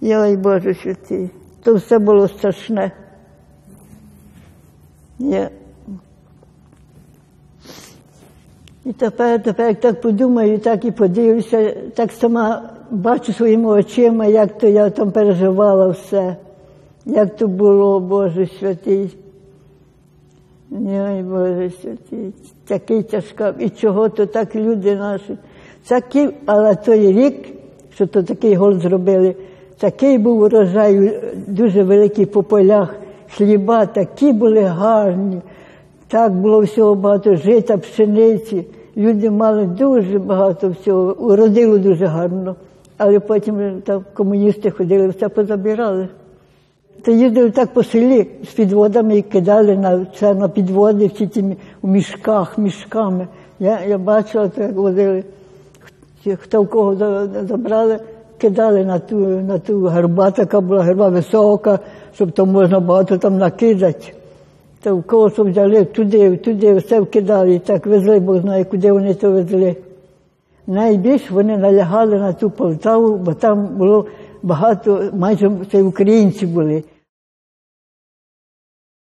Йой, Боже святий, то все було страшне. Я... І тепер, тепер як так подумаю, так і подивлюся, так сама бачу своїми очима, як то я там переживала все, як то було, Боже святий. Ой, Боже святий, такий тяжка. І чого то так люди наші. Такий, але той рік, що то такий гол зробили, такий був урожай дуже великий по полях, хліба такі були гарні. Так було всього багато жита, пшениці. Люди мали дуже багато всього, уродило дуже гарно. Але потім там комуністи ходили, все позабирали. То їздили так по селі з підводами і кидали на це на підводи всі ті у мішках, мішками. Я я бачила, як возили, хто в кого забрали, кидали на ту на ту гарба, така була герба висока, щоб там можна багато там накидати. То в колосу взяли туди, туди, все вкидали і так везли, бо знає, куди вони то везли. Найбільше вони налягали на ту Полтаву, бо там було багато, майже це українці були.